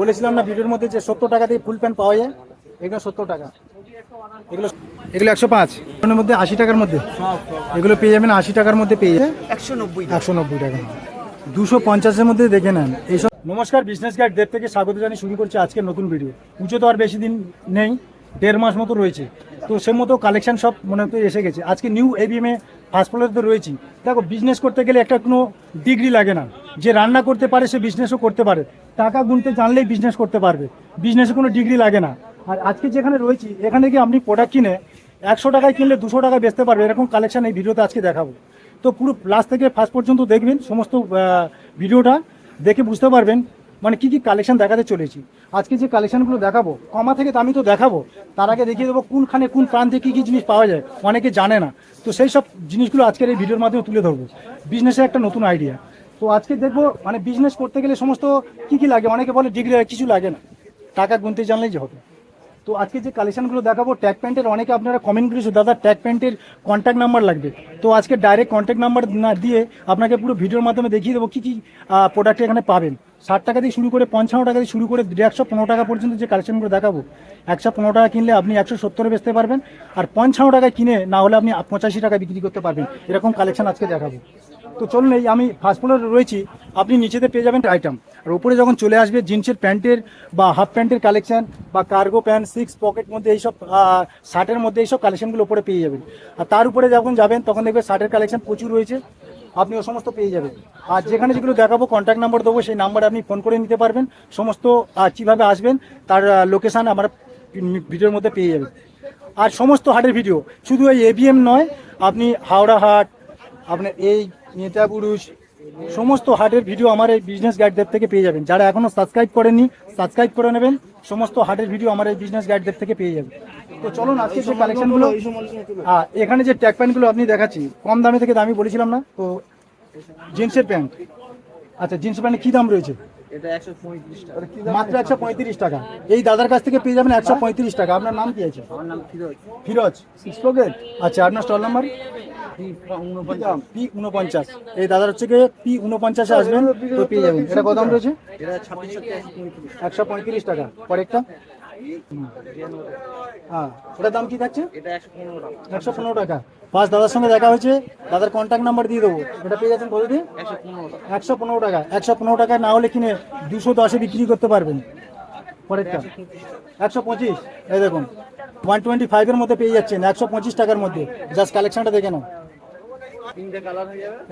বলেছিলাম না ভিডিওর মধ্যে যে সত্তর টাকা দিয়ে ফুল প্যান্ট পাওয়া যায়? এগুলো সত্তর টাকা। এগুলো এগুলো একশো পাঁচ। এগুলোর মধ্যে আশি টাকার মধ্যে। এগুলো পেয়ে যাবেন আশি টাকার মধ্যে পেয়ে যাবে একশো নব্বই। একশো নব্বই টাকা। দুশো পঞ্চাশের মধ্যে দেখে নেন। এইসব নমস্কার বিজনেস গাইড দেব থেকে স্বাগত জানিয়ে শুরু করছে আজকের নতুন ভিডিও। পুজো তো আর বেশি দিন নেই। দেড় মাস মতো রয়েছে। তো সে মতো কালেকশন সব মনে হতে এসে গেছে। আজকে নিউ এবিএমে ফার্স্ট ফ্লোরে তো রয়েছি। দেখো বিজনেস করতে গেলে একটা কোনো ডিগ্রি লাগে না। যে রান্না করতে পারে, সে বিজনেসও করতে পারে। টাকা গুনতে জানলেই বিজনেস করতে পারবে। বিজনেসে কোনো ডিগ্রি লাগে না। আর আজকে যেখানে রয়েছি, এখানে কি আপনি প্রোডাক্ট কিনে একশো টাকায় কিনলে দুশো টাকায় বেচতে পারবে। এরকম কালেকশন এই ভিডিওতে আজকে দেখাবো। তো পুরো লাস্ট থেকে ফার্স্ট পর্যন্ত দেখবেন সমস্ত ভিডিওটা দেখে বুঝতে পারবেন মানে কি কি কালেকশন দেখাতে চলেছি। আজকে যে কালেকশনগুলো দেখাবো, কমা থেকে দামি তো দেখাবো, তার আগে দেখিয়ে দেবো কোনখানে কোন প্রান্তে কী কী জিনিস পাওয়া যায়, অনেকে জানে না। তো সেই সব জিনিসগুলো আজকের এই ভিডিওর মাধ্যমে তুলে ধরবো। বিজনেসের একটা নতুন আইডিয়া তো আজকে দেখব মানে বিজনেস করতে গেলে সমস্ত কি কি লাগে? অনেকে বলে ডিগ্রি কিছু লাগে না। টাকা গুনতে জানলেই হবে। তো আজকে যে কালেকশনগুলো দেখাবো ট্যাগ প্যান্টের অনেকে আপনারা কমেন্ট করেছ, দাদা ট্যাগ প্যান্টের কন্ট্যাক্ট নাম্বার লাগবে। তো আজকে ডাইরেক্ট কন্ট্যাক্ট নাম্বার না দিয়ে আপনাকে পুরো ভিডিওর মাধ্যমে দেখিয়ে দেবো কী কী প্রোডাক্ট এখানে পাবেন। ষাট টাকা দিয়ে শুরু করে পঞ্চান্ন টাকা দিয়ে শুরু করে একশো পনেরো টাকা পর্যন্ত যে কালেকশনগুলো দেখাবো, একশো পনেরো টাকা কিনলে আপনি একশো সত্তরে বেচতে পারবেন আর পঞ্চান্ন টাকায় কিনে না হলে আপনি পঁচাশি টাকা বিক্রি করতে পারবেন। এরকম কালেকশন আজকে দেখাবো। তো চলুন এই আমি ফার্স্ট ফ্লোরে রয়েছি, আপনি নিচেতে পেয়ে যাবেন আইটেম আর উপরে যখন চলে আসবে জিন্সের প্যান্টের বা হাফ প্যান্টের কালেকশন বা কার্গো প্যান্ট সিক্স পকেট মধ্যে এইসব শার্টের মধ্যে এইসব কালেকশনগুলো উপরে পেয়ে যাবেন। আর তার উপরে যখন যাবেন, তখন দেখবে শার্টের কালেকশন প্রচুর রয়েছে। আপনি ও সমস্ত পেয়ে যাবেন। আর যেখানে যেগুলো দেখাবো কন্ট্যাক্ট নাম্বার দেবো, সেই নাম্বারে আপনি ফোন করে নিতে পারবেন। সমস্ত কীভাবে আসবেন, তার লোকেশান আমার ভিডিওর মধ্যে পেয়ে যাবেন। আর সমস্ত হাটের ভিডিও শুধু এই এবিএম নয়, আপনি হাওড়া হাট, আপনার এই নেতা পুরুষ সমস্ত হাটের ভিডিও আমার এই বিজনেস গাইডদের থেকে পেয়ে যাবেন। যারা এখনও সাবস্ক্রাইব করেননি সাবস্ক্রাইব করে নেবেন। সমস্ত হাটের ভিডিও আমার এই বিজনেস গাইডদের থেকে পেয়ে যাবেন। তো চলুন, আজকে যে কালেকশনগুলো হ্যাঁ এখানে যে ট্যাগ প্যান্টগুলো আপনি দেখাচ্ছি, কম দামে থেকে দামি বলেছিলাম না, তো জিন্সের প্যান্ট আচ্ছা জিন্সের প্যান্টের কী দাম রয়েছে? এটা টাকা। মাত্র একশো পঁয়ত্রিশ টাকা। এই দাদার কাছ থেকে পেয়ে যাবেন একশো পঁয়ত্রিশ টাকা। আপনার নাম কি আছে? আমার নাম ফিরোজ। ফিরোজ। সিক্স পকেট আচ্ছা আপনার স্টল নাম্বার পি উনপঞ্চাশ এই দাদার হচ্ছে গিয়ে পি উনপঞ্চাশে আসবেন তো পেয়ে যাবেন। এটা কত দাম রয়েছে? এটা একশো পঁয়ত্রিশ টাকা। পরেরটা? হ্যাঁ ওটার দাম কি থাকছে? একশো পনেরো টাকা। ফার্স্ট দাদার সঙ্গে দেখা হয়েছে। দাদার কন্ট্যাক্ট নাম্বার দিয়ে দেবো। এটা পেয়ে যাচ্ছেন কত দিয়ে একশো পনেরো টাকা। একশো পনেরো টাকা না হলে কিনে দুশো দশে বিক্রি করতে পারবেন। পরেরটা। একশো পঁচিশ। এই দেখুন ওয়ান টোয়েন্টি ফাইভের মধ্যে পেয়ে যাচ্ছেন। একশো পঁচিশ টাকার মধ্যে। জাস্ট কালেকশনটা দেখে নাও।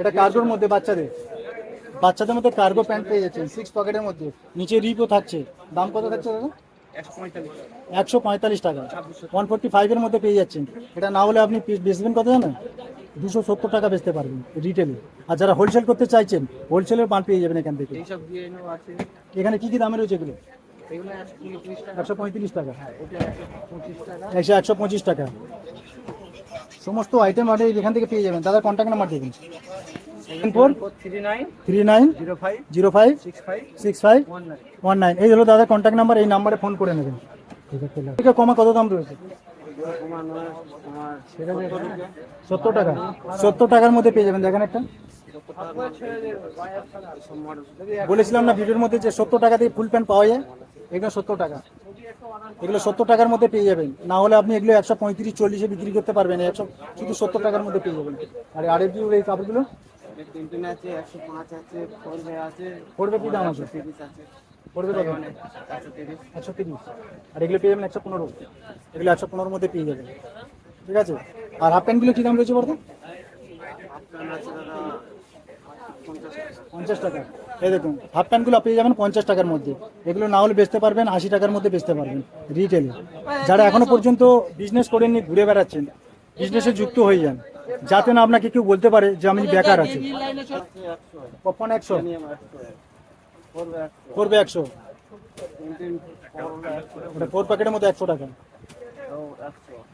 এটা কার্গোর মধ্যে বাচ্চাদের। বাচ্চাদের মধ্যে কার্গো প্যান্ট পেয়ে যাচ্ছেন। সিক্স পকেটের মধ্যে। নিচে রিপও থাকছে। দাম কত থাকছে দাদা? একশো পঁয়তাল্লিশ। টাকা। ওয়ান ফোর্টি ফাইভের মধ্যে পেয়ে যাচ্ছেন। এটা না হলে আপনি বেচবেন কত জানেন? দুশো সত্তর টাকা বেচতে পারবেন রিটেলে আর যারা হোলসেল করতে চাইছেন হোলসেলের মাল পেয়ে যাবেন এখান থেকে। এখানে কি কি দামে রয়েছে এগুলো? একশো পঁয়ত্রিশ টাকা। একশো পঁয়ত্রিশ টাকা। একশো পঁচিশ টাকা। একশো পঁচিশ টাকা। সমস্ত আইটেম আপনি এখান থেকে পেয়ে যাবেন। দাদার কন্ট্যাক্ট নাম্বার দেখুন। এই হলো দাদার কন্ট্যাক্ট নাম্বার এই নাম্বারে ফোন করে নেবেন। আছে কমা কত দাম রয়েছে? সত্তর টাকা। সত্তর টাকার মধ্যে পেয়ে যাবেন। দেখেন একটা। বলেছিলাম না ভিডিওর মধ্যে যে সত্তর টাকা দিয়ে ফুল প্যান্ট পাওয়া যায়? এগুলো সত্তর টাকা। এগুলো সত্তর টাকার মধ্যে পেয়ে যাবেন। না হলে আপনি এগুলো একশো পঁয়ত্রিশ, চল্লিশে বিক্রি করতে পারবেন। একশো শুধু সত্তর টাকার মধ্যে পেয়ে যাবেন। আর আরেক এই কাপড়গুলো? তিনটিন আছে একশো পাঁচ আছে ফোরবে আছে। পড়বে কি দাম আছে? তিরিশ আছে। পড়বে কত? একশো তিরিশ। আর এগুলো পেয়ে যাবেন একশো পনেরো। এগুলো একশো পনেরোর মধ্যে পেয়ে যাবেন। ঠিক আছে? আর হাফ প্যান্টগুলো কী দাম রয়েছে বলতো? পঞ্চাশ টাকা। এই দেখুন হাফ প্যান্টগুলো পেয়ে যাবেন পঞ্চাশ টাকার মধ্যে। এগুলো না হলে বেচতে পারবেন আশি টাকার মধ্যে বেচতে পারবেন রিটেলে যারা এখনও পর্যন্ত বিজনেস করেননি ঘুরে বেড়াচ্ছেন বিজনেসে যুক্ত হয়ে যান। যাতে না আপনাকে কেউ বলতে পারে যে আমি বেকার আছি। পপকর্ন একশো? করবে একশো। ওটা ফোর প্যাকেটের মধ্যে একশো টাকা।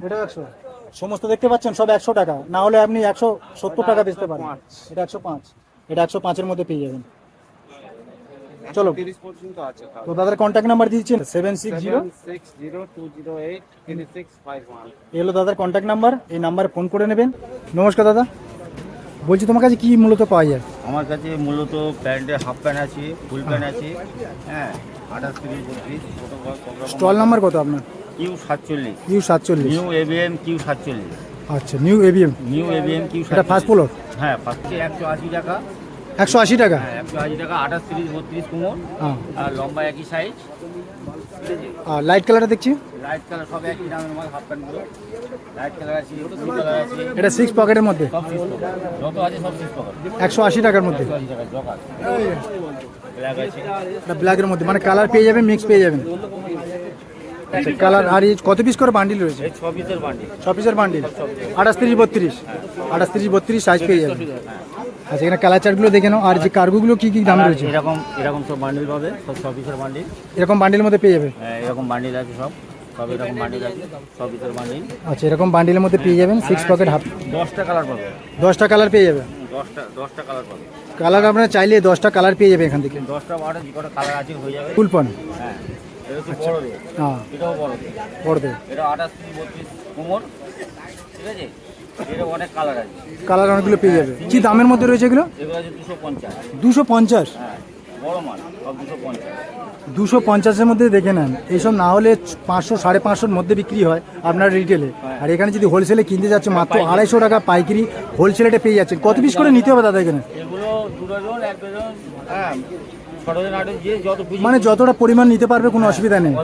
এটা একশো? একশো সমস্ত দেখতে পাচ্ছেন সব একশো টাকা। না হলে আপনি একশো সত্তর টাকা বেচতে পারেন। এটা একশো পাঁচ। এটা একশো পাঁচের মধ্যে পেয়ে যাবেন। চলো। পর্যন্ত আছে তো দাদার কন্ট্যাক্ট নাম্বার দিয়েছেন seven six zero six zero two zero eight three six five one এই দাদার কন্ট্যাক্ট নাম্বার এই নাম্বারে ফোন করে নেবেন। নমস্কার দাদা। বলছি তোমার কাছে কি মূলত পাওয়া যায়? আমার কাছে মূলত প্যান্টের হাফ প্যান্ট আছে ফুল প্যান্ট আছে হ্যাঁ আঠাশ তিরিশ বত্রিশ স্টল নাম্বার কত আপনার? কিউ সাতচল্লিশ। ইউ সাতচল্লিশ। নিউ এবিএম কিউ সাতচল্লিশ। আচ্ছা new ABM new ABM Q এটা ফার্স্ট ফ্লোর হ্যাঁ ফার্স্টে একশো আশি টাকা একশো আশি টাকা? হ্যাঁ একশো আশি টাকা আঠাশ তিরিশ বত্রিশ কুমোর হ্যাঁ। আর লম্বা একই সাইজ আর লাইট কালারটা দেখছি? লাইট কালার সব একই দামের মাল হাফ প্যান্টগুলো লাইট কালার আছে ব্লু কালার আছে। এটা সিক্স পকেটের মধ্যে? যত আছে সব সিক্স পকেট একশো আশি টাকার মধ্যে? এটা ব্ল্যাকের মধ্যে মানে কালার পেয়ে যাবেন মিক্স পেয়ে যাবেন। আচ্ছা কালার আর কত পিস করে বান্ডিল রয়েছে? ছ পিসের বান্ডিল ছ পিসের বান্ডিল আঠাশ তিরিশ বত্রিশ। আঠাশ তিরিশ বত্রিশ সাইজ পেয়ে যাবেন। আচ্ছা এখানে কালার চার্টগুলো দেখে নাও। আর যে কার্গোগুলো কী কী দাম রয়েছে? এরকম এরকম সব বান্ডিল পাবে সব ছ পিসের বান্ডিল এরকম বান্ডিলের মধ্যে পেয়ে যাবে? হ্যাঁ, এরকম বান্ডিল আছে সব। সব এরকম বান্ডিল আছে সব পিসের বান্ডিল আচ্ছা এরকম বান্ডিলের মধ্যে পেয়ে যাবেন সিক্স পকেট হাফ দশটা কালার পাবে। দশটা কালার পেয়ে যাবে? দশটা দশটা কালার পাবে। কালার আপনারা চাইলে দশটা কালার পেয়ে যাবে এখান থেকে। দশটা বারোটা যে কটা কালার আছে হয়ে যাবে। ফুল পন হ্যাঁ হচ্ছে হ্যাঁ। এটাও বড়দের পড়বে এটা আঠাশ বত্রিশ কোমর। ঠিক আছে? কালার অনেকগুলো পেয়ে যাবে। কি দামের মধ্যে রয়েছে এগুলো? এগুলো দুশো পঞ্চাশ। দুশো পঞ্চাশ? হ্যাঁ দুশো পঞ্চাশ। দুশো পঞ্চাশের মধ্যে দেখে নেন। এইসব না হলে পাঁচশো সাড়ে পাঁচশোর মধ্যে বিক্রি হয় আপনার রিটেলে আর এখানে যদি হোলসেলে কিনতে যাচ্ছে মাত্র আড়াইশো টাকা পাইকারি হোলসেলেটে পেয়ে যাচ্ছেন। কত পিস করে নিতে হবে দাদা এখানে হ্যাঁ মানে যতটা পরিমাণ নিতে পারবে কোনো অসুবিধা নেই।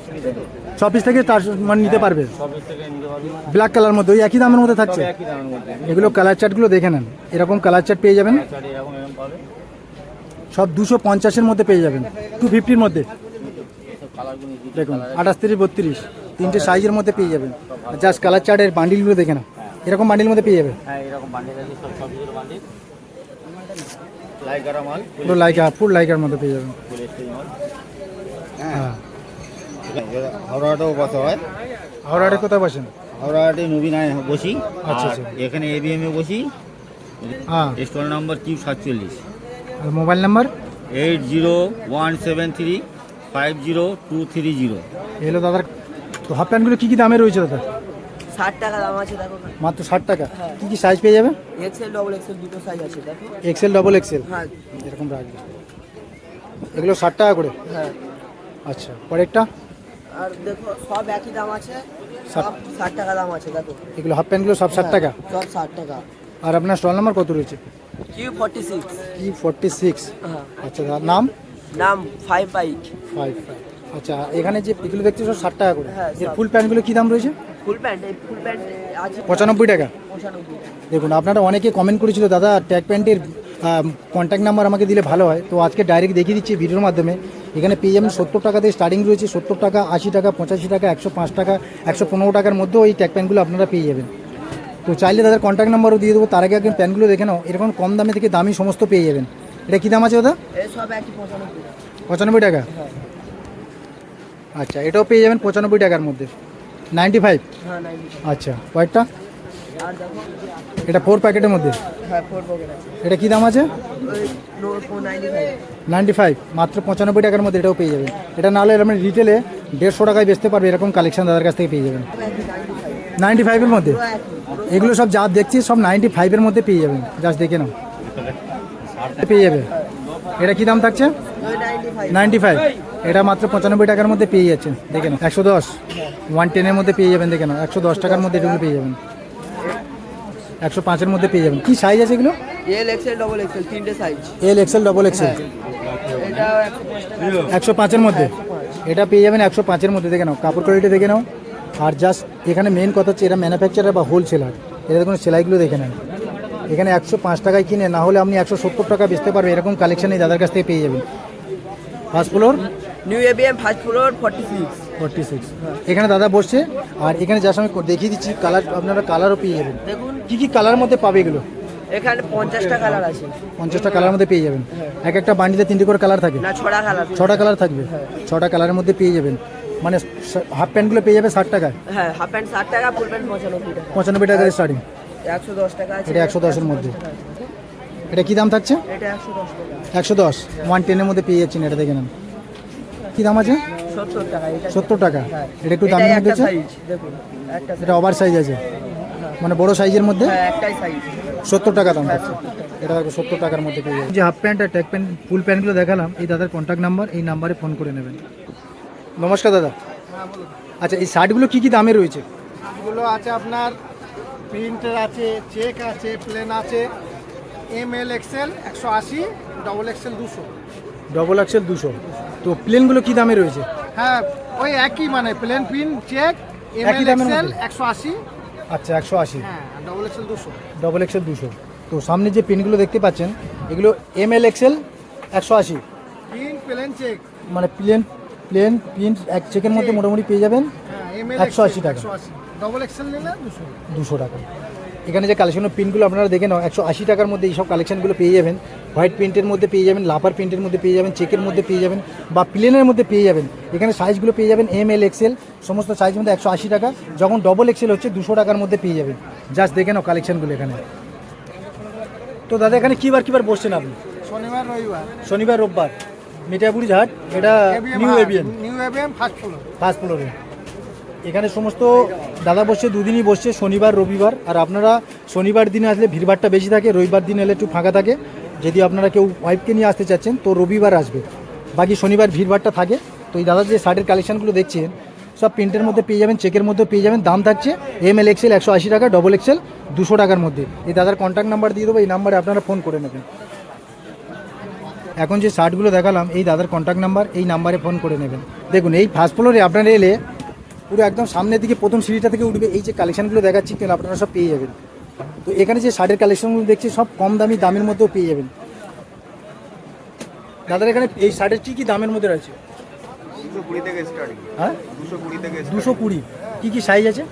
অসুবিধা নেই ছ পিস থেকে তার মানে নিতে পারবে? সব থেকে নিতে পারবে। ব্ল্যাক কালার মধ্যে ওই একই দামের মধ্যে থাকছে? একই দামের মধ্যে। এগুলো কালার চার্টগুলো দেখে নেন। এরকম কালার চার্ট পেয়ে যাবেন। শাড়ি এরকম এরকম পাবে। সব দুশো পঞ্চাশের মধ্যে পেয়ে যাবেন। টু ফিফটির মধ্যে। সব কালারগুলো দিতে দেখুন আঠাশ তিরিশ বত্রিশ তিনটে সাইজের মধ্যে পেয়ে যাবেন। জাস্ট কালার চার্টের বান্ডিলগুলো দেখে না এরকম বান্ডিল মধ্যে পেয়ে যাবে হ্যাঁ এরকম বান্ডিল আছে সব সব বান্ডিল লাইকারা মাল পুরো লাইকা ফুল লাইকার মধ্যে পেয়ে যাবেন। হ্যাঁ। হাওড়াটাও বসা হয়। হাওড়াটে কোথায় বসেন? হাওড়াহাটে নবীনায় বসি। আচ্ছা, আচ্ছা। এখানে এবিএম এ বসি। হ্যাঁ। স্টল নাম্বার কিউ সাতচল্লিশ। আর mobile number eight zero one seven three five zero two three zero এলো দাদার তো হাফ প্যান্টগুলো কী কী দামে রয়েছে দাদা? ষাট টাকা দাম আছে দেখো। মাত্র ষাট টাকা? কী কী সাইজ পেয়ে যাবে? এক্সেল ডবল এক্সেল দুটো সাইজ আছে দেখো। এক্সেল ডবল এক্সেল হ্যাঁ। এরকম রাখবে। এগুলো ষাট টাকা করে? হ্যাঁ। আচ্ছা পরেরটা? আর দেখো সব একই দাম আছে। ষাট। সব ষাট টাকা দাম আছে দেখো। এগুলো হাফ প্যান্টগুলো সব ষাট টাকা? সব ষাট টাকা। আর আপনার স্টল নাম্বার কত রয়েছে? কিউ ফর্টি সিক্স কি ফোরটি সিক্স হ্যাঁ। আচ্ছা দাদার নাম? নাম ফাইভ বাইক ফাইভ আচ্ছা এখানে যে এগুলো দেখতে সব ষাট টাকা করে। হ্যাঁ, এর ফুল প্যান্টগুলো কী দাম রয়েছে? ফুল প্যান্ট এই ফুল প্যান্ট আছে পঁচানব্বই টাকা। পঁচানব্বই। দেখুন আপনারা অনেকে কমেন্ট করেছিল দাদা ট্যাগ প্যান্টের কন্ট্যাক্ট নাম্বার আমাকে দিলে ভালো হয়। তো আজকে ডাইরেক্ট দেখিয়ে দিচ্ছি ভিডিওর মাধ্যমে। এখানে পেয়ে যাবেন সত্তর টাকা দিয়ে স্টার্টিং রয়েছে সত্তর টাকা আশি টাকা পঁচাশি টাকা একশো পাঁচ টাকা একশো পনেরো টাকার মধ্যেও এই ট্যাগ প্যান্টগুলো আপনারা পেয়ে যাবেন। তো চাইলে তাদের কন্ট্যাক্ট নাম্বারও দিয়ে দেবো তার আগে একদিন প্যান্টগুলো দেখে নাও। এরকম কম দামে থেকে দামি সমস্ত পেয়ে যাবেন। এটা কী দাম আছে দাদা? পঁচানব্বই টাকা। আচ্ছা এটাও পেয়ে যাবেন পঁচানব্বই টাকার মধ্যে। নাইনটি ফাইভ হ্যাঁ আচ্ছা কয়েকটা এটা ফোর প্যাকেটের মধ্যে? হ্যাঁ ফোর পকেট আছে। এটা কী দাম আছে? নাইনটি ফাইভ মাত্র পঁচানব্বই টাকার মধ্যে এটাও পেয়ে যাবেন। এটা না হলে এরকম রিটেলে দেড়শো টাকায় বেচতে পারবে এরকম কালেকশন দাদার কাছ থেকে পেয়ে যাবেন। নাইনটি ফাইভের মধ্যে? এগুলো সব যা দেখছি সব নাইনটি ফাইভের মধ্যে পেয়ে যাবেন। জাস্ট দেখে নাও। পেয়ে যাবে। এটা কী দাম থাকছে? নাইনটি ফাইভ নাইনটি ফাইভ এটা মাত্র পঁচানব্বই টাকার মধ্যে পেয়ে যাচ্ছেন। দেখে নাও। একশো দশ। ওয়ান টেনের মধ্যে পেয়ে যাবেন দেখে নাও। একশো দশ টাকার মধ্যে এগুলো পেয়ে যাবেন। একশো পাঁচের মধ্যে পেয়ে যাবেন। কী সাইজ আছে এগুলো? এল এক্সেল ডবল এক্সেল তিনটে size L XL double XL এটা একশো পাঁচের মধ্যে। এটা পেয়ে যাবেন একশো পাঁচের মধ্যে। দেখে নাও কাপড় কোয়ালিটি দেখে নাও। আর জাস্ট এখানে মেন কথা হচ্ছে এরা ম্যানুফ্যাকচারার বা হোলসেলার এরা দেখুন সেলাইগুলো দেখে নেন। এখানে একশো পাঁচ টাকায় কিনে না হলে আপনি একশো সত্তর টাকা বেচতে পারবে এরকম কালেকশন এই দাদার কাছ থেকে পেয়ে যাবেন। First floor new ABM first floor forty six forty six এখানে দাদা বসছে আর এখানে যার সঙ্গে দেখিয়ে দিচ্ছি কালার আপনারা কালারও পেয়ে যাবেন। দেখুন। কী কী কালার মধ্যে পাবে এগুলো? এখানে পঞ্চাশটা কালার আছে। পঞ্চাশটা কালার মধ্যে পেয়ে যাবেন। এক একটা বান্ডিতে তিনটে করে কালার থাকে। না ছড়া কালার ছটা কালার থাকবে। ছটা কালারের মধ্যে পেয়ে যাবেন। মানে হাফ প্যান্টগুলো পেয়ে যাবে ষাট টাকায়। হ্যাঁ হাফ প্যান্ট ষাট টাকা ফুল প্যান্ট পঁচানব্বই টাকা। পঁচানব্বই টাকা স্টার্টিং একশো দশ টাকা এটা একশো দশের মধ্যে। এটা কী দাম থাকছে? এটা একশো দশ একশো দশ। ওয়ান টেনের মধ্যে পেয়ে যাচ্ছেন এটা দেখে নেন। কী দাম আছে? সত্তর টাকা এটা হ্যাঁ। এটা একটু দামের মধ্যে আছে। এটা ওভার সাইজ আছে? মানে বড় সাইজের মধ্যে? হ্যাঁ একটাই সাইজ সত্তর টাকা দাম হ্যাঁ এটা দেখো সত্তর টাকার মধ্যে পেয়ে যাবে যে হাফ প্যান্ট আর ট্যাক প্যান্ট ফুল প্যান্টগুলো দেখালাম এই দাদার কন্ট্যাক্ট নাম্বার এই নাম্বারে ফোন করে নেবেন। নমস্কার দাদা। আচ্ছা এই শার্টগুলো কী কী দামে রয়েছে? এগুলো আছে আপনার প্রিন্টের আছে চেক আছে প্লেন আছে এম এল এক্সেল একশো আশি ডবল এক্সেল দুশো। ডবল এক্সেল দুশো। তো প্লেনগুলো কী দামে রয়েছে? হ্যাঁ ওই একই মানে প্লেন প্রিন্ট চেক একই দামের মধ্যে? একশো আশি। আচ্ছা একশো আশি। হ্যাঁ ডবল এক্সেল দুশো। ডবল এক্সেল দুশো। তো সামনে যে পেনগুলো দেখতে পাচ্ছেন এগুলো এম এল এক্সেল একশো আশি। প্রিন্ট প্লেন চেক মানে প্লেন প্লেন প্রিন্ট এক চেকের মধ্যে মোটামুটি পেয়ে যাবেন হ্যাঁ এম এল 180 টাকা। একশো আশি। ডবল এক্সেল নিলে দুশো। দুশো টাকা। এখানে যে কালেকশনের প্রিন্টগুলো আপনারা দেখে নাও একশো আশি টাকার মধ্যে এইসব কালেকশনগুলো পেয়ে যাবেন। হোয়াইট প্রিন্টের মধ্যে পেয়ে যাবেন লাপার প্রিন্টের মধ্যে পেয়ে যাবেন চেকের মধ্যে পেয়ে যাবেন বা প্লেনের মধ্যে পেয়ে যাবেন। এখানে সাইজগুলো পেয়ে যাবেন এম এল এক্সেল সমস্ত সাইজ মধ্যে একশো আশি টাকা। যখন ডবল এক্সেল হচ্ছে দুশো টাকার মধ্যে পেয়ে যাবেন। জাস্ট দেখে নাও কালেকশানগুলো এখানে। তো দাদা এখানে কিবার কিবার বসছেন আপনি? শনিবার রবিবার। শনিবার রোববার। মিঠাপুরি ঘাট এটা new ABN new ABM first floor first ফ্লোরে এখানে সমস্ত দাদা বসছে দুদিনই বসছে শনিবার রবিবার। আর আপনারা শনিবার দিনে আসলে ভিড়ভাড়টা বেশি থাকে রবিবার দিন এলে একটু ফাঁকা থাকে। যদি আপনারা কেউ ওয়াইফকে নিয়ে আসতে চাচ্ছেন, তো রবিবার আসবে। বাকি শনিবার ভিড়ভাড়টা থাকে। তো এই দাদার যে শার্টের কালেকশানগুলো দেখছেন, সব প্রিন্টের মধ্যে পেয়ে যাবেন চেকের মধ্যে পেয়ে যাবেন। দাম থাকছে এম এল এক্সেল একশো আশি টাকা ডবল এক্সেল দুশো টাকার মধ্যে। এই দাদার কন্ট্যাক্ট নাম্বার দিয়ে দেবো, এই নাম্বারে আপনারা ফোন করে নেবেন। এখন যে শার্টগুলো দেখালাম, এই দাদার কন্ট্যাক্ট নাম্বার এই নাম্বারে ফোন করে নেবেন। দেখুন, এই ফার্স্ট ফ্লোরে আপনারা এলে পুরো একদম সামনের দিকে প্রথম সিঁড়িটা থেকে উঠবে। এই যে কালেকশানগুলো দেখাচ্ছি কিন্তু আপনারা সব পেয়ে যাবেন। তো এখানে যে শার্টের কালেকশনগুলো দেখছি সব কম দামি দামের মধ্যেও পেয়ে যাবেন। দাদার এখানে এই শার্টের কী কী দামের মধ্যে রয়েছে? দুশো কুড়ি হ্যাঁ? দুশো কী কী সাইজ আছে?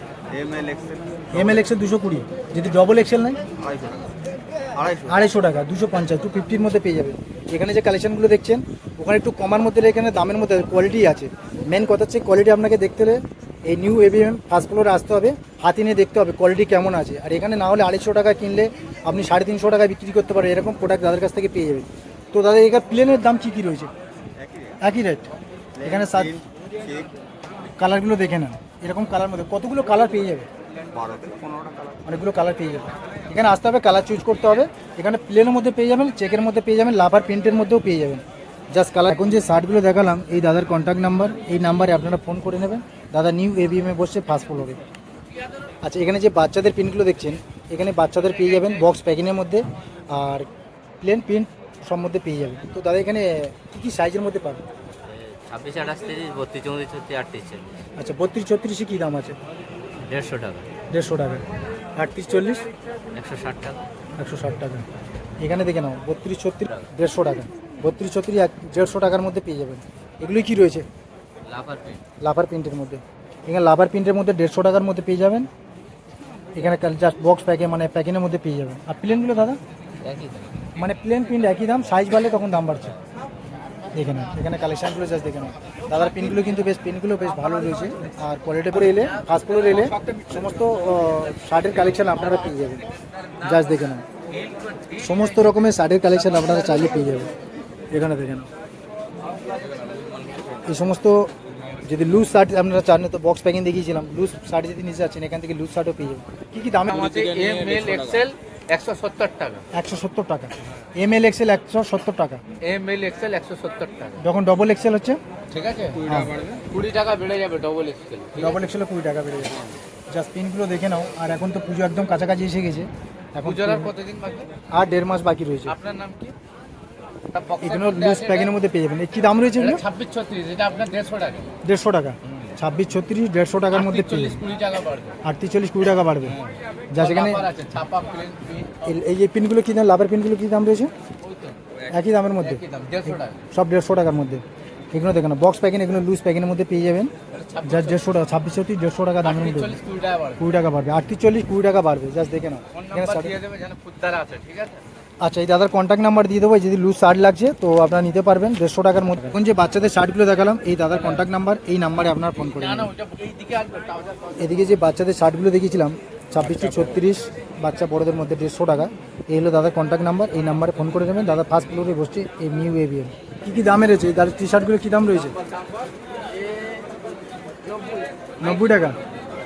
এম এল এক্সেল দুশো কুড়ি। যদি ডবল এক্সেল নাই? আড়াইশো টাকা। দুশো পঞ্চাশ টু ফিফটির মধ্যে পেয়ে যাবেন। এখানে যে কালেকশনগুলো দেখছেন ওখানে একটু কমার মধ্যে এখানে দামের মধ্যে কোয়ালিটি আছে। মেন কথা হচ্ছে কোয়ালিটি আপনাকে দেখতে হলে এই নিউ এবিএম ফার্স্ট ফ্লোরে আসতে হবে। হাতি নিয়ে দেখতে হবে কোয়ালিটি কেমন আছে। আর এখানে না হলে আড়াইশো টাকা কিনলে আপনি সাড়ে তিনশো টাকা বিক্রি করতে পারেন এরকম প্রোডাক্ট দাদার কাছ থেকে পেয়ে যাবেন। তো দাদা এখানে প্লেনের দাম কী কী রয়েছে? একই রেট এখানে সাত কালারগুলো দেখে নেন। এরকম কালার মধ্যে কতগুলো কালার পেয়ে যাবে? অনেকগুলো কালার পেয়ে যাবেন এখানে আসতে হবে কালার চুজ করতে হবে। এখানে প্লেনের মধ্যে পেয়ে যাবেন চেকের মধ্যে পেয়ে যাবেন লাভার প্রিন্টের মধ্যেও পেয়ে যাবেন। জাস্ট কালার এখন যে শার্টগুলো দেখালাম এই দাদার কন্ট্যাক্ট নাম্বার এই নাম্বারে আপনারা ফোন করে নেবেন। দাদা নিউ এবিএমে বসছে ফার্স্ট ফ্লোরে আচ্ছা এখানে যে বাচ্চাদের প্রিন্টগুলো দেখছেন এখানে বাচ্চাদের পেয়ে যাবেন বক্স প্যাকিংয়ের মধ্যে আর প্লেন প্রিন্ট সব মধ্যে পেয়ে যাবেন। তো দাদা এখানে কী কী সাইজের মধ্যে পাবেন? ছাব্বিশ আঠাশ তিরিশ বত্রিশ চৌত্রিশ ছত্রিশ আটত্রিশ চল্লিশ। আচ্ছা বত্রিশ ছত্রিশে কী দাম আছে? দেড়শো টাকা। দেড়শো টাকা। আটত্রিশ চল্লিশ? একশো ষাট টাকা। একশো ষাট টাকা। এখানে দেখে নাও বত্রিশ ছত্রিশ দেড়শো টাকা। বত্রিশ ছত্রিশ এক দেড়শো টাকার মধ্যে পেয়ে যাবেন। এগুলোই কি রয়েছে? লাফার প্রিন্ট লাভার প্রিন্টের মধ্যে। এখানে লাভার প্রিন্টের মধ্যে দেড়শো টাকার মধ্যে পেয়ে যাবেন। এখানে জাস্ট বক্স প্যাকে মানে প্যাকিংয়ের মধ্যে পেয়ে যাবেন। আর প্লেনগুলো দাদা? মানে প্লেন প্রিন্ট একই দাম সাইজ বাড়লে তখন দাম বাড়ছে। দেখে নাও এখানে কালেকশানগুলো জাস্ট দেখে নাও দাদার পিনগুলো কিন্তু বেশ পিনগুলো বেশ ভালো রয়েছে। আর কোয়ালিটি করে এলে ফার্স্ট ফ্লোর এলে সমস্ত শার্টের কালেকশান আপনারা পেয়ে যাবেন। জাস্ট দেখে নাও সমস্ত রকমের শার্টের কালেকশান আপনারা চাইলে পেয়ে যাবেন। এখানে দেখে নাও এই সমস্ত যদি লুজ শার্ট আপনারা চান তো বক্স প্যাকিং দেখিয়েছিলাম লুজ শার্ট যদি নিচে আছেন এখান থেকে লুজ শার্টও পেয়ে যাবেন। কী কী দামে? আমাদের এম এল এক্সেল একশো সত্তর টাকা। একশো সত্তর টাকা। এম এল এক্সেল একশো সত্তর টাকা। এম এল এক্সেল একশো সত্তর টাকা। যখন ডবল এক্সেল হচ্ছে? ঠিক আছে? কুড়ি টাকা বেড়ে যাবে ডবল এক্সেল ডবল এক্সেলে কুড়ি টাকা বেড়ে যাবে। জাস্ট পিনগুলো দেখে নাও আর এখন তো পুজো একদম কাছাকাছি এসে গেছে। এখন পুজোর আর কতদিন বাকি? আর দেড় মাস বাকি রয়েছে। আপনার নাম কি? এগুলো লুজ প্যাকেটের মধ্যে পেয়ে যাবেন। কি দাম রয়েছে এগুলো? ছাব্বিশ ছত্রিশ এটা আপনার দেড়শো টাকা। দেড়শো টাকা। ছাব্বিশ ছত্রিশ দেড়শো টাকার মধ্যে পেয়ে আটত্রিশ চল্লিশ কুড়ি টাকা বাড়বে। যা সেখানে এই- যে পিনগুলো কী দাম? লাভের পিনগুলো কী দাম রয়েছে? একই দামের মধ্যে? সব দেড়শো টাকার মধ্যে। এগুলো দেখেন বক্স প্যাকেট এগুলো লুজ প্যাকেটের মধ্যে পেয়ে যাবেন। যা দেড়শো টাকা ছাব্বিশ ছত্রিশ দেড়শো টাকা দামের মধ্যে। কুড়ি টাকা বাড়বে। আটত্রিশ চল্লিশ কুড়ি টাকা বাড়বে জাস্ট দেখে নাও। এখানে ঠিক আছে? আচ্ছা এই দাদার কন্ট্যাক্ট নাম্বার দিয়ে দেবো যদি লুজ শার্ট লাগছে, তো আপনারা নিতে পারবেন, দেড়শো টাকার মধ্যে। এখন যে বাচ্চাদের শার্টগুলো দেখালাম, এই দাদার কন্ট্যাক্ট নাম্বার এই নাম্বারে আপনার ফোন করে এদিকে যে বাচ্চাদের শার্টগুলো দেখিয়েছিলাম, ছাব্বিশ টু ছত্রিশ, বাচ্চা বড়দের মধ্যে দেড়শো টাকা, এই হলো দাদার কন্ট্যাক্ট নাম্বার এই নাম্বারে ফোন করে নেবেন। দাদা ফার্স্ট ফ্লোরে বসছে, এই নিউ এবিএম কী কী দামে রয়েছে? এই দাদার টি শার্টগুলো কী দাম রয়েছে? নব্বই টাকা।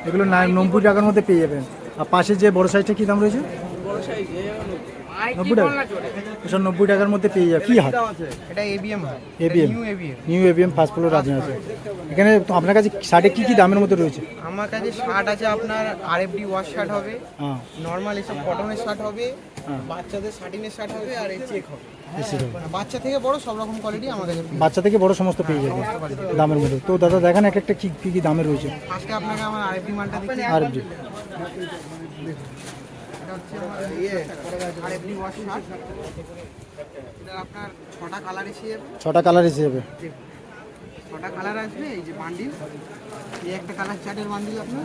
এগুলো নব্বই টাকার মধ্যে পেয়ে যাবেন। আর পাশে যে বড় সাইজটা কী দাম রয়েছে? নব্বই টাকা। এসব নব্বই টাকার মধ্যে পেয়ে যাবে। কি হাট? এটা এবিএম হয়। ABM new ABM new ABM first floor রাজনা আছে। এখানে তো আপনার কাছে শার্টে কি কি দামের মধ্যে রয়েছে? আমার কাছে শার্ট আছে আপনার আরএফডি ওয়াশ শার্ট হবে। হ্যাঁ। নর্মাল এসব কটনের শার্ট হবে। হ্যাঁ। বাচ্চাদের শার্টিনের শার্ট হবে আর এই চেক হবে। মানে বাচ্চা থেকে বড় সব রকম কোয়ালিটি আমার কাছে বাচ্চা থেকে বড় সমস্ত পেয়ে যাবে দামের মধ্যে। তো দাদা দেখান এক একটা কি কি দামের রয়েছে। ফার্স্টে আপনাকে আমার আরএফডি মালটা দেখি আর জি এটা হচ্ছে ইয়ে আপনার ছটা কালার এসে যাবে ছটা কালার এসে যাবে ছটা কালার আসবে এই যে বান্ডিল। এই একটা কালার চার্টের বান্ডিল আপনার।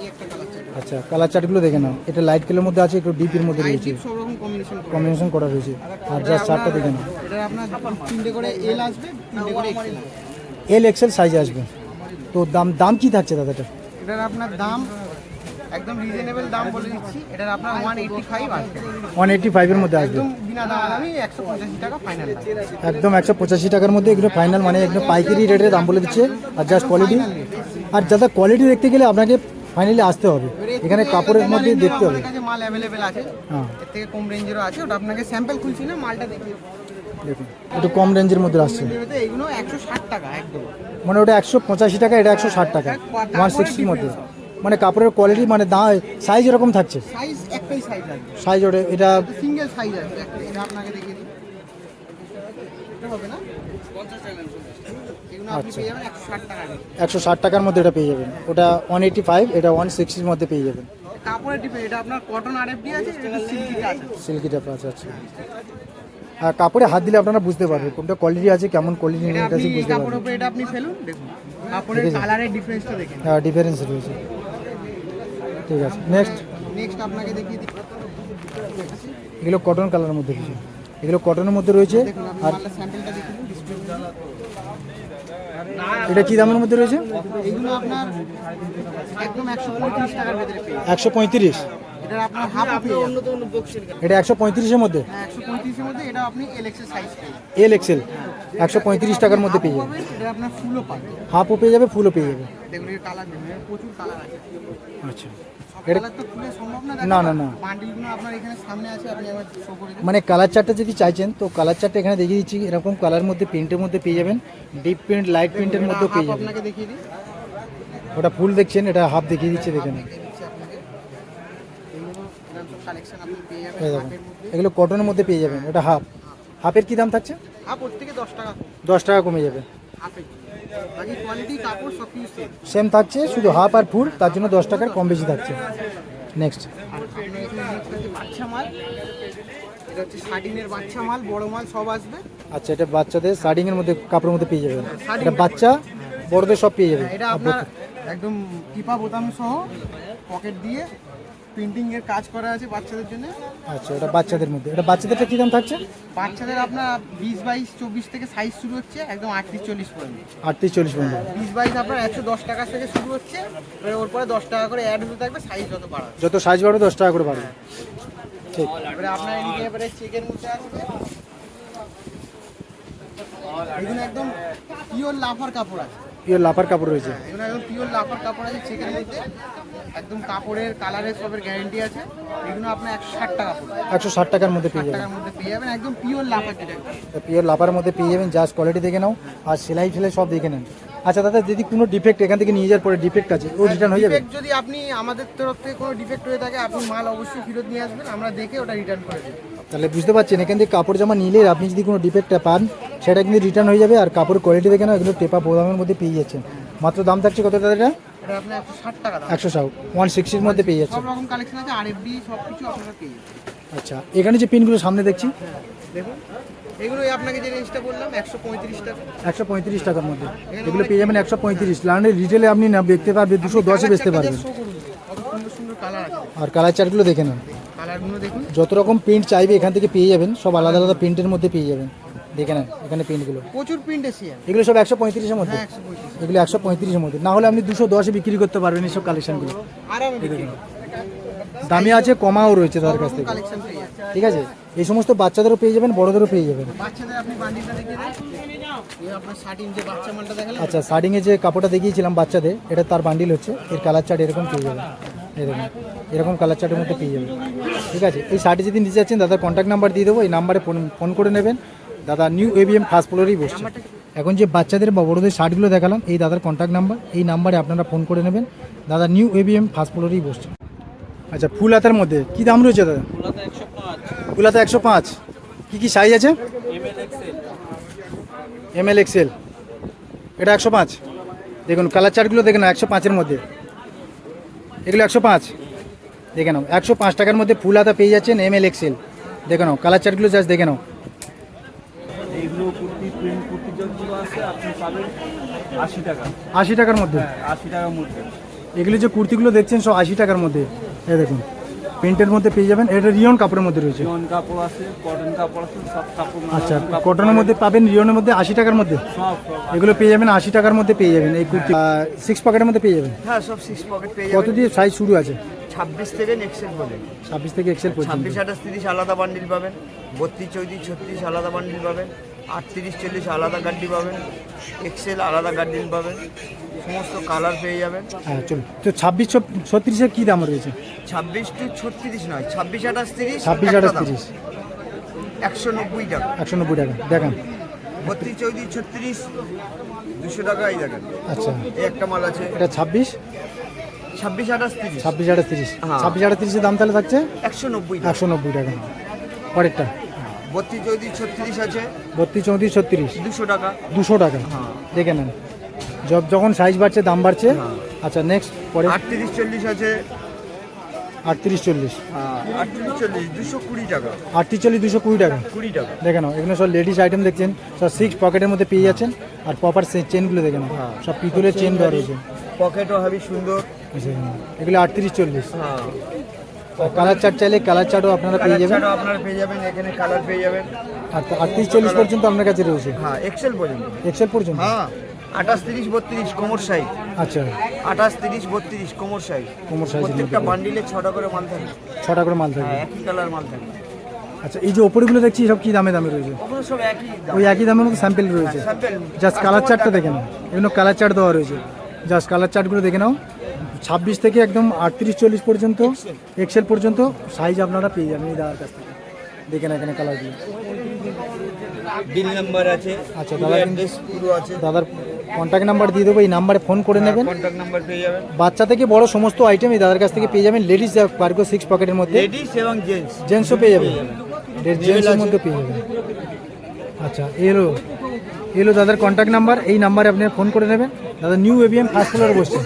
এই একটা কালার চার্ট আচ্ছা কালার চার্টগুলো দেখে নাও। এটা লাইট কালার মধ্যে আছে একটু ডিপের মধ্যে রয়েছে। সব রকম কম্বিনেশন কম্বিনেশন করা রয়েছে আর জাস্ট চারটা দেখে নাও। এটা আপনার তিনটে করে এল আসবে তিনটে করে এক্সেল এল এক্সেল সাইজে আসবে। তো দাম দাম কি থাকছে দাদাটা এটার আপনার দাম একদম রিজনেবল দাম বলে দিচ্ছি। এটার আপনার ওয়ান এইটটি ফাইভ আসবে ওয়ান ফাইভের মধ্যে আসবে। একদম বিনা দাম আমি একশো পঁচাশি টাকা ফাইনাল একদম একশো পঁচাশি টাকার মধ্যে এগুলো ফাইনাল মানে একদম পাইকারি রেটে দাম বলে দিচ্ছে আর জাস্ট কোয়ালিটি আর যাতে কোয়ালিটি দেখতে গেলে আপনাকে ফাইনালি আসতে হবে। এখানে কাপড়ের মধ্যে দেখতে হবে। কাছে মাল অ্যাভেলেবেল আছে। হ্যাঁ এর থেকে কম রেঞ্জেরও আছে। ওটা আপনাকে স্যাম্পল খুলছি না মালটা দেখি দেখুন একটু কম রেঞ্জের মধ্যে আসছে। মানে ওটা একশো পঁচাশি টাকা এটা একশো ষাট টাকা। ওয়ান সিক্সটির মধ্যে। মানে কাপড়ের কোয়ালিটি মানে দা সাইজ এরকম থাকছে? সাইজ একটাই সাইজ আছে। সাইজ ওটা এটা সিঙ্গেল সাইজ আছে এটা আপনাকে দেখিয়ে দিই। এটা হবে না? এগুলো আপনি আচ্ছা। টাকা। একশো ষাট টাকার মধ্যে এটা পেয়ে যাবেন। ওটা ওয়ান এইটি ফাইভ এটা ওয়ান সিক্সটির মধ্যে পেয়ে যাবেন। কাপড়ের ডিপে এটা আপনার কটন আরএফডি আছে এটা সিল্কি আছে। সিল্কি টাইপ আছে আচ্ছা। আর কাপড়ে হাত দিলে আপনারা বুঝতে পারবেন কোনটা কোয়ালিটি আছে কেমন কোয়ালিটি নেই এটা আপনি বুঝতে কাপড়ের উপরে এটা আপনি ফেলুন দেখুন। কাপড়ের। কালারের ডিফারেন্সটা দেখেন হ্যাঁ ডিফারেন্স রয়েছে। ঠিক আছে নেক্সট নেক্সট আপনাকে দেখিয়ে দিই। এগুলো কটন কালারের মধ্যে রয়েছে এগুলো কটনের মধ্যে রয়েছে আর এটা কি দামের মধ্যে রয়েছে? এগুলো আপনার একদম একশো পঁয়ত্রিশ টাকার ভেতরে পেয়ে এটা একশো পঁয়ত্রিশের মধ্যে? হ্যাঁ একশো পঁয়ত্রিশের মধ্যে এটা আপনি এল এল এক্সেল একশো পঁয়ত্রিশ টাকার মধ্যে পেয়ে যাবে হাফও পেয়ে যাবে ফুলও পেয়ে যাবে। আছে। আচ্ছা। না না, না, মানে কালার চার্টটা যদি চাইছেন তো কালার চার্টটা এখানে দেখিয়ে দিচ্ছি এরকম কালার মধ্যে প্রিন্টের মধ্যে পেয়ে যাবেন ডিপ প্রিন্ট লাইট প্রিন্টের মধ্যে পেয়ে যাবেন। ওটা ফুল দেখছেন এটা হাফ দেখিয়ে দিচ্ছে দেখুন। এগুলো কটনের মধ্যে। পেয়ে যাবেন এটা হাফ হাফের কি দাম থাকছে? হাফ থেকে দশ টাকা দশ টাকা কমে যাবে। হাফে সেম থাকছে শুধু হাফ আর ফুল তার জন্য দশ টাকার কম বেশি থাকছে। নেক্সট আচ্ছা এটা বাচ্চাদের শার্টিং এর মধ্যে কাপড়ের মধ্যে পেয়ে যাবেন। এটা বাচ্চা বড়দের সব পেয়ে যাবে হ্যাঁ, একদম টিপা বোতাম সহ পকেট দিয়ে প্রিন্টিং এর কাজ করা আছে বাচ্চাদের জন্য। আচ্ছা এটা বাচ্চাদের মধ্যে। এটা বাচ্চাদেরটা কি দাম থাকছে? বাচ্চাদের আপনার বিশ বাইশ চব্বিশ থেকে সাইজ শুরু হচ্ছে একদম আটত্রিশ চল্লিশ পর্যন্ত। আটত্রিশ চল্লিশ পর্যন্ত। বিশ বাইশ আপনার একশো দশ টাকা থেকে শুরু হচ্ছে এবার ওর পরে দশ টাকা করে অ্যাড হতে থাকবে সাইজ যত বাড়া যত সাইজ বাড়বে দশ টাকা করে বাড়বে। ঠিক। এবারে আপনার এদিকে এবারে চেকের মধ্যে আসবে এগুলো একদম পিওর লাফার কাপড় আছে। পিওর লাফার কাপড় রয়েছে। এগুলো একদম পিওর লাফার কাপড় আছে চেকের মধ্যে। একদম কাপড়ের কালারের সবের গ্যারেন্টি আছে। এগুলো আপনার একশো ষাট টাকা একশো ষাট টাকার মধ্যে পেয়ে যাবেন। টাকার মধ্যে পেয়ে যাবেন একদম পিওর লাফার পিওর লাফার মধ্যে পেয়ে যাবেন জাস্ট কোয়ালিটি দেখে নাও আর সেলাই ফেলাই সব দেখে নেন। আচ্ছা দাদা যদি কোনো ডিফেক্ট এখান থেকে নিয়ে যাওয়ার পরে ডিফেক্ট আছে ও রিটার্ন হয়ে যাবে? যদি আপনি আমাদের তরফ থেকে কোনো ডিফেক্ট হয়ে থাকে আপনি মাল অবশ্যই ফেরত নিয়ে আসবেন আমরা দেখে ওটা রিটার্ন করে দেবো। তাহলে বুঝতে পারছেন এখান থেকে কাপড় জামা নিলে আপনি যদি কোনো ডিফেক্টটা পান সেটা কিন্তু রিটার্ন হয়ে যাবে আর কাপড় কোয়ালিটি দেখে না এগুলো টেপা বোদামের মধ্যে পেয়ে যাচ্ছেন। মাত্র দাম থাকছে কত দাদা এটা? একশো ষাট ওয়ান সিক্সটির মধ্যে পেয়ে যাচ্ছে। আচ্ছা এখানে যে পিনগুলো সামনে দেখছি। দেখুন। এগুলোই আপনাকে যে রেঞ্জটা বললাম একশো পঁয়ত্রিশ টাকা। একশো পঁয়ত্রিশ টাকার মধ্যে। এগুলো পেয়ে যাবেন একশো পঁয়ত্রিশ। রিটেলে আপনি না দেখতে পারবেন দুশো দশে বেচতে পারবেন। আর কালার চার্টগুলো দেখে নেন কালারগুলো দেখুন। যত রকম প্রিন্ট চাইবে এখান থেকে পেয়ে যাবেন সব আলাদা আলাদা প্রিন্টের মধ্যে পেয়ে যাবেন। দেখে নেন এখানে প্রিন্টগুলো প্রচুর প্রিন্ট এসে এগুলো সব একশো পঁয়ত্রিশের মধ্যে। হ্যাঁ এগুলো একশো পঁয়ত্রিশের মধ্যে। না হলে আপনি দুশো দশে বিক্রি করতে পারবেন এইসব কালেকশনগুলো দামে আছে কমাও রয়েছে তার কাছ থেকে। ঠিক আছে? এই সমস্ত বাচ্চাদেরও পেয়ে যাবেন বড়দেরও পেয়ে যাবেন। আচ্ছা শার্টিংয়ে যে কাপড়টা দেখিয়েছিলাম বাচ্চাদের এটা তার বান্ডিল হচ্ছে। এর কালার চার্ট এরকম পেয়ে যাবেন। দেখুন, এরকম কালার চার্টের মধ্যে পেয়ে যাবেন। ঠিক আছে, এই শার্টে যদি নিতে যাচ্ছেন, দাদার কন্ট্যাক্ট নাম্বার দিয়ে দেবো, এই নাম্বারে ফোন ফোন করে নেবেন। দাদা নিউ এবিএম ফার্স্ট ফ্লোরেই বসছে। এখন যে বাচ্চাদের বা বড়োদের শার্টগুলো দেখালাম, এই দাদার কন্ট্যাক্ট নাম্বার এই নাম্বারে আপনারা ফোন করে নেবেন। দাদা নিউ এবিএম ফার্স্ট ফ্লোরেই বসছে। আচ্ছা ফুল হাতের মধ্যে কী দাম রয়েছে দাদা? ফুল হাতে একশো পাঁচ। কী কী সাইজ আছে? এম এল এক্সেল এটা একশো পাঁচ। দেখুন কালার চার্টগুলো দেখে নাও, একশো পাঁচের মধ্যে। এগুলো একশো পাঁচ। দেখে নাও একশো পাঁচ টাকার মধ্যে ফুল হাতা পেয়ে যাচ্ছেন এম এল এক্সেল দেখে নাও কালার চার্টগুলো জাস্ট দেখে নাও। আশি টাকার মধ্যে? আশি টাকার মধ্যে। এগুলো যে কুর্তিগুলো দেখছেন সব আশি টাকার মধ্যে। এ দেখুন। প্রিন্টের মধ্যে পেয়ে যাবেন। এটা রিয়ন কাপড়ের মধ্যে রয়েছে। জন কাপড় আছে কটন কাপড় আছে সব কাপড় আচ্ছা কটনের মধ্যে পাবেন রিয়নের মধ্যে আশি টাকার মধ্যে। সব সব এগুলো পেয়ে যাবেন আশি টাকার মধ্যে পেয়ে যাবেন। এই কুর্তি সিক্স পকেটের মধ্যে পেয়ে যাবেন। হ্যাঁ সব সিক্স পকেট পেয়ে কত দিয়ে সাইজ শুরু আছে? ছাব্বিশ থেকে এক্সেল বলে ছাব্বিশ থেকে এক্সেল পর্যন্ত। ছাব্বিশ আঠাশ তিরিশ আলাদা বান্ডিল পাবেন। বত্রিশ চৌত্রিশ ছত্রিশ আলাদা বান্ডিল পাবেন। আটত্রিশ চল্লিশ আলাদা গাড্ডি পাবেন। এক্সেল আলাদা গাড্ডিল পাবেন। সমস্ত কালার পেয়ে যাবেন। হ্যাঁ চলুন। তো ছাব্বিশ ছত্রিশের কী দাম রয়েছে? ছাব্বিশ টু ছত্রিশ নয় ছাব্বিশ আঠাশ তিরিশ ছাব্বিশ আঠাশ। তিরিশ। একশো নব্বই টাকা। একশো নব্বই টাকা দেখান। বত্রিশ চৌত্রিশ ছত্রিশ দুশো টাকা এই দেখেন। আচ্ছা। এই একটা মাল আছে। এটা ছাব্বিশ? ছাব্বিশ আঠাশ তিরিশ। ছাব্বিশ আঠাশ তিরিশ। হ্যাঁ। ছাব্বিশ আঠাশ তিরিশের দাম তাহলে থাকছে? একশো নব্বই একশো নব্বই টাকা। পরেরটা? বত্রিশ চৌত্রিশ ছত্রিশ আছে। বত্রিশ চৌত্রিশ ছত্রিশ। দুশো টাকা। দুশো টাকা। হ্যাঁ। দেখে নেন। যখন সাইজ বাড়ছে দাম বাড়ছে। আচ্ছা নেক্সট পরে? আটত্রিশ চল্লিশ আছে। আটত্রিশ চল্লিশ। হ্যাঁ আটত্রিশ চল্লিশ দুশো কুড়ি টাকা। আটত্রিশ চল্লিশ দুশো কুড়ি টাকা। কুড়ি টাকা। দেখে নাও এগুলো সব লেডিস আইটেম দেখছেন। সব সিক্স পকেটের মধ্যে পেয়ে যাচ্ছেন। আর প্রপার চেনগুলো দেখে নাও। সব পিতলের চেন দেওয়া রয়েছে। পকেটও হবে সুন্দর। আচ্ছা, এগুলো আটত্রিশ চল্লিশ। হ্যাঁ। কালার চার্ট চাইলে কালার চার্টও আপনারা পেয়ে যাবেন। আপনারা পেয়ে যাবেন এখানে কালার পেয়ে যাবেন। আর আটত্রিশ চল্লিশ পর্যন্ত আপনার কাছে রয়েছে। হ্যাঁ এক্সেল পর্যন্ত। এক্সেল পর্যন্ত? হ্যাঁ। আঠাশ তিরিশ বত্রিশ কোমর সাইজ। আচ্ছা। আঠাশ তিরিশ বত্রিশ কোমর সাইজ। কোমর সাইজের প্রত্যেকটা বান্ডিলে ছটা করে মাল থাকে। ছটা করে মাল থাকবে হ্যাঁ একই কালার মাল থাকে। আচ্ছা এই যে ওপরগুলো দেখছি সব কি দামে দামে রয়েছে? ওগুলো সব একই ওই একই দামের মধ্যে স্যাম্পেল রয়েছে। জাস্ট কালার চার্টটা দেখে নাও। এগুলো কালার চার্ট দেওয়া রয়েছে। জাস্ট কালার চার্টগুলো দেখে নাও। ছাব্বিশ থেকে একদম আটত্রিশ চল্লিশ পর্যন্ত এক্সেল পর্যন্ত সাইজ আপনারা পেয়ে যাবেন এই দাদার কাছ থেকে। দেখে না এখানে কালারগুলো বিল নাম্বার আছে। আচ্ছা, দাদা পুরো আছে। দাদার কন্ট্যাক্ট নাম্বার দিয়ে দেবো এই নাম্বারে ফোন করে নেবেন। কন্ট্যাক্ট নাম্বার পেয়ে যাবেন। বাচ্চা থেকে বড় সমস্ত আইটেম এই দাদার কাছ থেকে পেয়ে যাবেন। লেডিস কার্গো সিক্স পকেটের মধ্যে। লেডিস এবং জেন্টস জেন্টসও পেয়ে যাবেন। জেন্টসের মধ্যে পেয়ে যাবেন। আচ্ছা এলো এলো দাদার কন্ট্যাক্ট নাম্বার এই নাম্বারে আপনি ফোন করে নেবেন। দাদা নিউ এবিএম ফার্স্ট ফ্লোরে বসছেন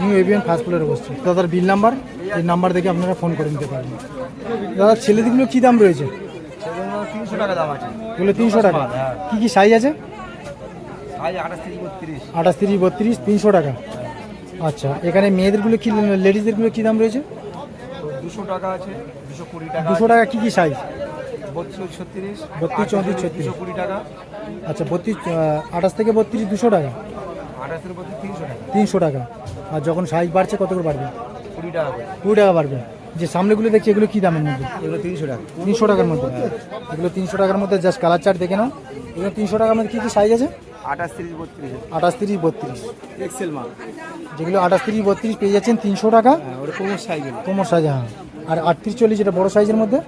নিউ এবিএম ফার্স্ট ফ্লোরে বসছেন দাদার বিল নাম্বার এই নাম্বার দেখে আপনারা ফোন করে নিতে পারবেন। দাদা ছেলেদিগুলো কী দাম রয়েছে? তিনশো টাকা দাম আছে। এগুলো তিনশো টাকা। কী কী সাইজ আছে? আঠাশ তিরিশ বত্রিশ। তিনশো টাকা। আচ্ছা এখানে মেয়েদেরগুলো কি লেডিসদেরগুলো কী দাম রয়েছে? দুশো টাকা আছে দুশো কুড়ি টাকা দুশো টাকা কী কী সাইজ বত্রিশ ছত্রিশ বত্রিশ, চৌত্রিশ, ছত্রিশ। কুড়ি টাকা। আচ্ছা বত্রিশ আঠাশ থেকে বত্রিশ দুশো টাকা? বত্রিশ তিনশো টাকা। তিনশো টাকা। আর যখন সাইজ বাড়ছে কত করে বাড়বে? কুড়ি টাকা কুড়ি টাকা বাড়বে। যে সামনেগুলো দেখছি এগুলো কী দামের মধ্যে? এগুলো তিনশো টাকা। তিনশো টাকার মধ্যে। এগুলো তিনশো টাকার মধ্যে জাস্ট কালার চার্ট দেখে নাও। এগুলো তিনশো টাকার মধ্যে কী কী সাইজ আছে? আঠাশ তিরিশ বত্রিশ। আঠাশ তিরিশ বত্রিশ। এক্সেল মাল যেগুলো আঠাশ তিরিশ বত্রিশ পেয়ে যাচ্ছেন তিনশো টাকা। হ্যাঁ ওটা কোমর সাইকেল কোমর সাইজ হ্যাঁ। আর আটত্রিশ চল্লিশ যেটা বড় সাইজের মধ্যে?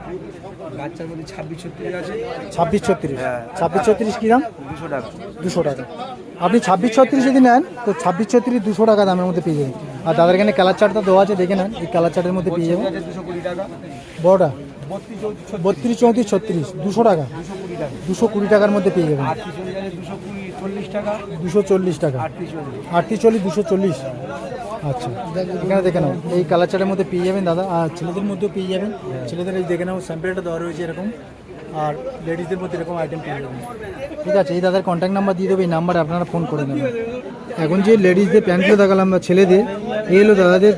বাচ্চার মধ্যে ছাব্বিশ ছত্রিশ আছে। ছাব্বিশ ছত্রিশ। ছাব্বিশ ছত্রিশ কী দাম? দুশো টাকা। দুশো টাকা। আপনি ছাব্বিশ ছত্রিশ যদি নেন তো ছাব্বিশ ছত্রিশ দুশো টাকা দামের মধ্যে পেয়ে যাবেন। আর দাদার এখানে কালার চার্টটা দেওয়া আছে দেখে নেন। এই কালার চার্টের মধ্যে পেয়ে যাবেন। বড়টা? বত্রিশ চৌত্রিশ ছত্রিশ। দুশো টাকা। দুশো কুড়ি টাকার মধ্যে পেয়ে যাবেন। চল্লিশ টাকা? দুশো চল্লিশ টাকা। আটত্রিশ চল্লিশ দুশো চল্লিশ। আচ্ছা। এখানে দেখে নাও। এই কালার মধ্যে পেয়ে যাবেন দাদা। আর ছেলেদের মধ্যেও পেয়ে যাবেন। ছেলেদের এই দেখে নাও স্যাম্পেলটা দেওয়া রয়েছে এরকম। আর লেডিসদের মধ্যে এরকম আইটেম পেয়ে যাবেন। ঠিক আছে এই দাদার কন্ট্যাক্ট নাম্বার দিয়ে দেবো এই নাম্বারে আপনারা ফোন করে নেবেন। এখন যে লেডিসদের প্যান্টগুলো দেখালাম বা ছেলেদের এই হলো দাদাদের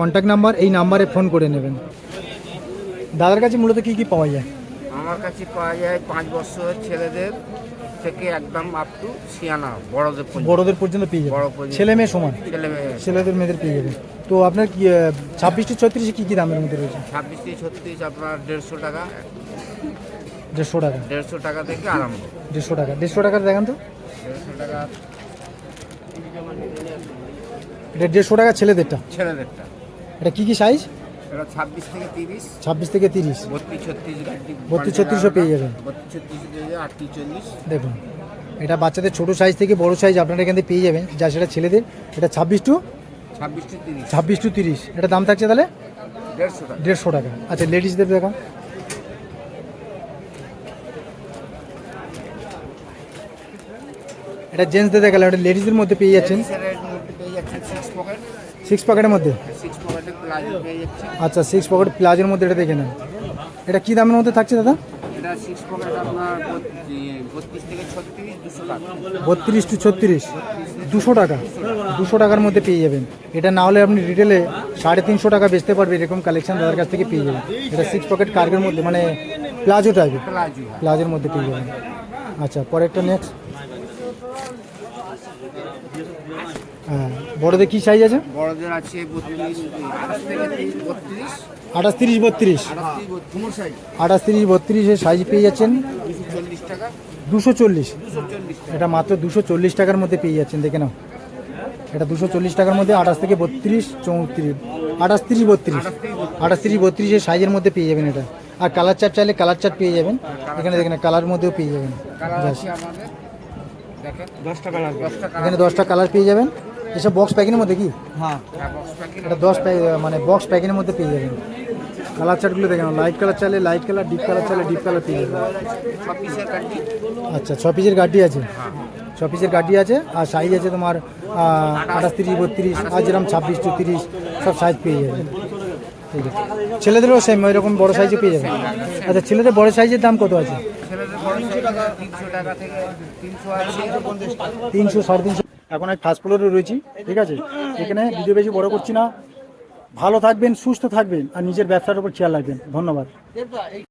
কন্ট্যাক্ট নাম্বার এই নাম্বারে ফোন করে নেবেন। দাদার কাছে মূলত কী কী পাওয়া যায়? আমার কাছে পাওয়া যায় পাঁচ বছর ছেলেদের থেকে একদম আপ টু সিয়ানা বড়দের পর্যন্ত। বড়দের পর্যন্ত পেয়ে বড় যাবেন পর্যন্ত। ছেলে মেয়ে সমান? ছেলে মেয়ে। ছেলেদের মেয়েদের পেয়ে যাবেন। তো আপনার কি ছাব্বিশ টু ছত্রিশে কী কী দামের মধ্যে রয়েছে? ছাব্বিশ থেকে ছত্রিশ আপনার দেড়শো টাকা। দেড়শো টাকা। দেড়শো টাকা থেকে আরম্ভ। দেড়শো টাকা। দেড়শো টাকার দেখান তো। দেড়শো টাকা। এটা দেড়শো টাকা ছেলেদেরটা? ছেলেদেরটা। এটা কী কী সাইজ ছাব্বিশ থেকে তিরিশ ছাব্বিশ থেকে তিরিশ। বত্রিশ ছত্রিশ বত্রিশ ছত্রিশও পেয়ে যাবেন। বত্রিশ ছত্রিশ দেখুন এটা বাচ্চাদের ছোট সাইজ থেকে বড় সাইজ আপনারা এখান থেকে পেয়ে যাবেন যা সেটা ছেলেদের। এটা ছাব্বিশ টু ছাব্বিশ টু তিরিশ। ছাব্বিশ টু তিরিশ। এটা দাম থাকছে তাহলে? দেড়শো টাকা। দেড়শো টাকা। আচ্ছা লেডিসদের দেখা এটা জেন্টসদের দেখালাম এটা লেডিসদের মধ্যে পেয়ে যাচ্ছেন। সিক্স পকেটের মধ্যে? আচ্ছা সিক্স পকেট প্লাজের মধ্যে এটা দেখে নেন। এটা কী দামের মধ্যে থাকছে দাদা? বত্রিশ টু ছত্রিশ দুশো টাকা। দুশো টাকার মধ্যে পেয়ে যাবেন। এটা না হলে আপনি রিটেলে সাড়ে তিনশো টাকা বেচতে পারবেন এরকম কালেকশন দাদার কাছ থেকে পেয়ে যাবেন। এটা সিক্স পকেট কার্গের মধ্যে মানে প্লাজো টাইপের প্লাজো প্লাজের মধ্যে পেয়ে যাবেন। আচ্ছা পরেরটা নেক্সট হ্যাঁ বড়দের কী সাইজ আছে? বড়দের আছে আঠাশ তিরিশ বত্রিশ। আঠাশ তিরিশ বত্রিশ। আঠাশ সাইজ বত্রিশের সাইজ পেয়ে যাচ্ছেন। দুশো চল্লিশ এটা মাত্র দুশো চল্লিশ টাকার মধ্যে পেয়ে যাচ্ছেন দেখে নাও। এটা দুশো চল্লিশ টাকার মধ্যে আঠাশ থেকে বত্রিশ চৌত্রিশ। আঠাশ তিরিশ বত্রিশ। আঠাশ তিরিশ বত্রিশের সাইজের মধ্যে পেয়ে যাবেন এটা। আর কালার চার্ট চাইলে কালার চার্ট পেয়ে যাবেন। এখানে দেখেন কালার মধ্যেও পেয়ে যাবেন। কালার আছে আমাদের। দেখেন। দশটা কালার দশটা কালার এখানে দশটা কালার পেয়ে যাবেন। এসব বক্স প্যাকের মধ্যে কি? হ্যাঁ। এটা দশ প্যাক মানে বক্স প্যাকের মধ্যে পেয়ে যাবেন। কালার চার্টগুলো দেখেন লাইট কালার চাইলে লাইট কালার ডিপ কালার চাইলে ডিপ কালার পেয়ে যাবেন। আচ্ছা ছ পিসের গাড়ি আছে। ছ পিসের গাড়ি আছে আর সাইজ আছে তোমার আঠাশ তিরিশ বত্রিশ আর যেরকম ছাব্বিশ টু তিরিশ সব সাইজ পেয়ে যাবে ঠিক আছে। ছেলেদেরও সেম ওই রকম বড় সাইজে পেয়ে যাবে আচ্ছা ছেলেদের বড় সাইজের দাম কত আছে? তিনশো সাড়ে তিনশো এখন আমি ফার্স্ট ফ্লোরে রয়েছি, ঠিক আছে? এখানে ভিডিও বেশি বড় করছি না। ভালো থাকবেন, সুস্থ থাকবেন, আর নিজের ব্যবসার উপর খেয়াল রাখবেন। ধন্যবাদ।